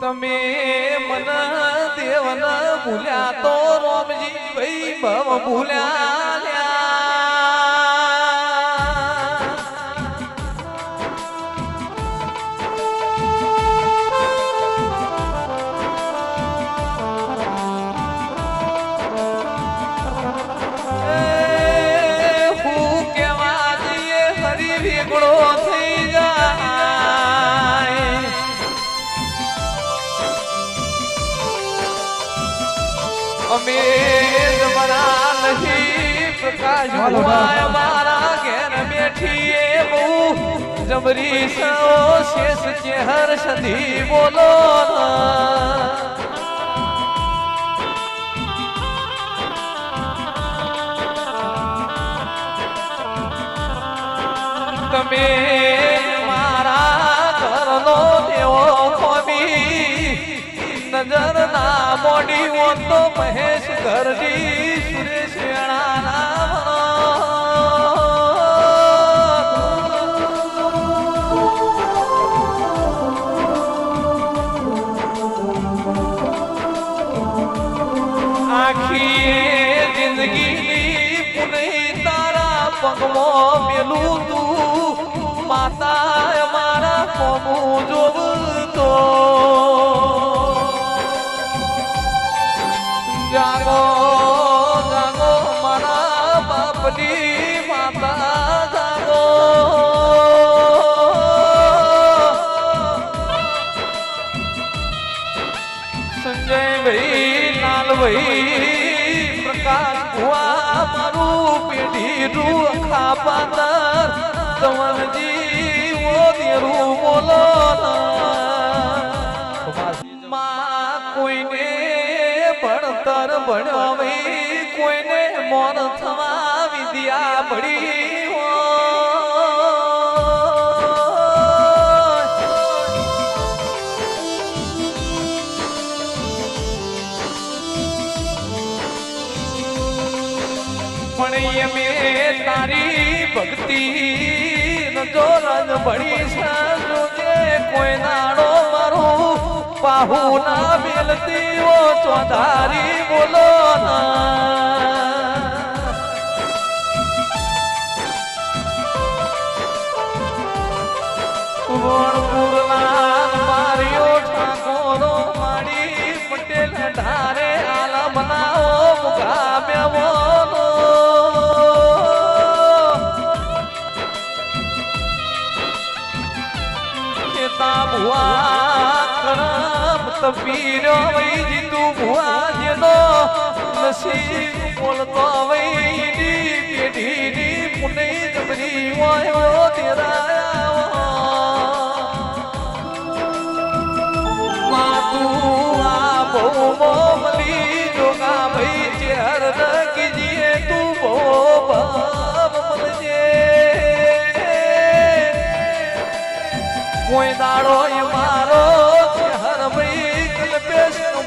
તમે મન ન ભૂલ્યા તો રોમજી ભાઈ ભવ ભૂલ્યા મારા ઘેર બેઠી એ બહુ જબરી સો શેષ ચેહર સધી બોલો ના. તમે મારા ઘરનો દેવો ખોબી. નજર ના મોડી તો મહેશ ઘરજી સુરેશ પગમાં મેલું તું માતા મારા પગું જોવતો જાગો જાગો, મારા બાપની માતા જાગો. સંજય ભાઈ લાલભાઈ પ્રકાશ રૂ ખાપાતર તવનજી ઓ દેરું બોલો માં કોઈને ભણતર ભણાવી, કોઈને મોન થવા વિદ્યા ભળી ભળી સાજોજે કોઈ નાડો મારું પાહુ ના મેલતી ઓ ચોધારી બોલો ના વણપુરના માર્યો ઠાકોરો માડી પટેલ ધારે કરમ તપીરો વઈ જીતુ ભુવા જેનો નસીબ બોલતો દી પેઢી ની પુને જબરી વાયો ઓ તેરા માતું આ બહુ મોમલી જોગા ભાઈ ચેહર રખીજીએ તું બહુ ભાવ મળજે. કોઈ દાડો મારો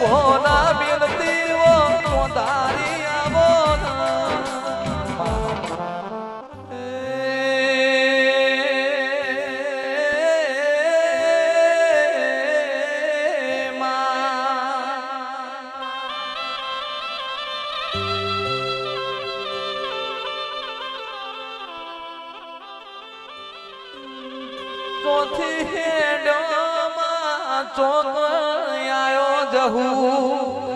ભોના બિનતી ઓ ચોધારી આવો એ માં ચોથી હેડમાં ચોક આયો જહુ.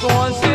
感谢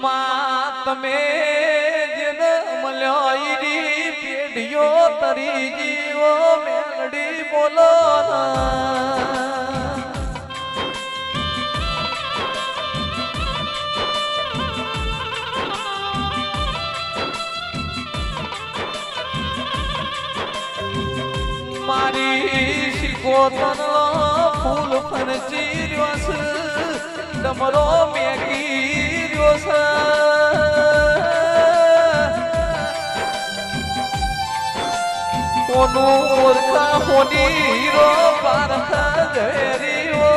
માં તમે જેને મળ્યો પેઢીઓ તરી જીવો મેલડી બોલો મારી શિકોતરનો ફૂલ ફરસી રહ્યો ડમરો મેકી રહ્યો છે. કોનું ઓરખા હોની હીરો પારખા ઝેરીઓ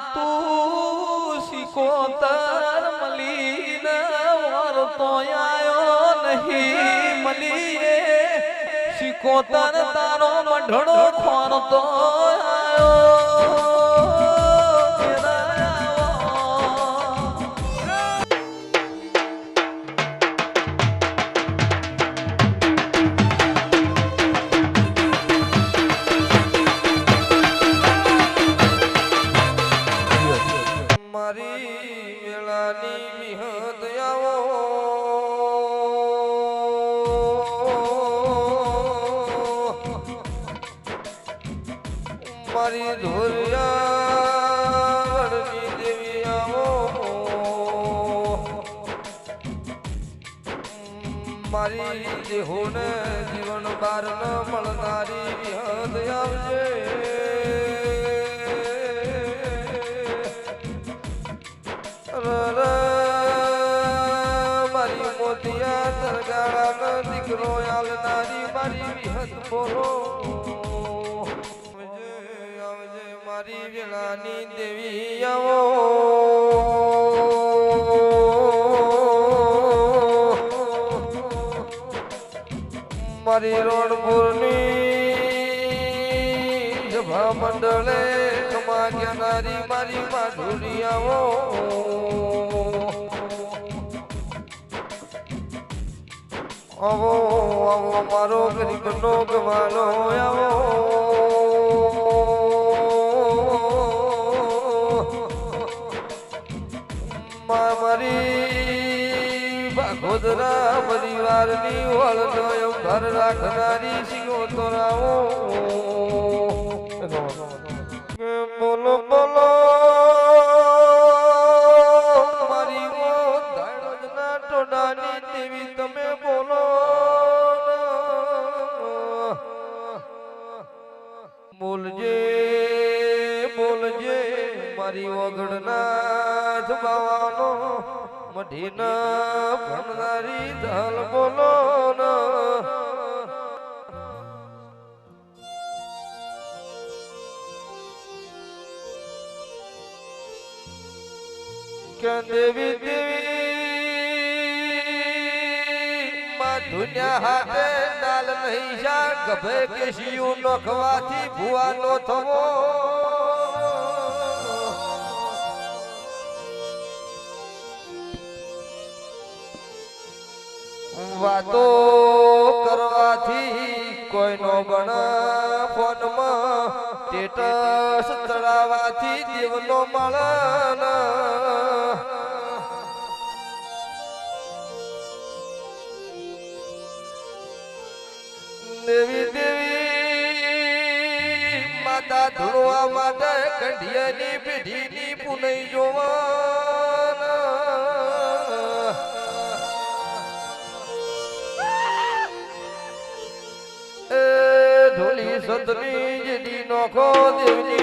માતું શિકોતર મલીન વરતો આયો નહીં મલીએ. શિકોતર તારો મઢડો ખોરતો મારી મારી દેહોને જીવન બાર ન મળનારી વિહદ આવજે. મારી મોતિયા તરગાળાનો દીકરો આવનારી મારી વિહત બોલો. આવજે, મારી વેળાની દેવી આવો. મારી રોણપુરની સભા મંડળે ખમા જ્ઞાનારી મારી માધુરી આવો આવો આવો મારો ગરીબનો ગવાનો આવો. મારી બાગોદરા પરિવારની વળનો એમ ઘર રાખનારી સિંગોતરાઓ કે બોલો બોલો. મારી દેવી તમે બોલો બોલજે બોલજે મારી ઓગણના બાવાનો મઢીના ભણનારી ધલ બોલો કે દેવી દેવી, માં દુનિયા હાથે ડાલ નહીં જા ગભે કે શિયું નોખવાથી થવો. વાતો કરવાથી કોઈનો ગણ ફોનમાં સ્ટેટસ ચડાવવાથી દેવનો મળન દેવી દેવી, માતા ધોળવા માટે કંઢિયાની પેઢીની પુનઈ જોવાના એ જ સંતની નોખો દેવની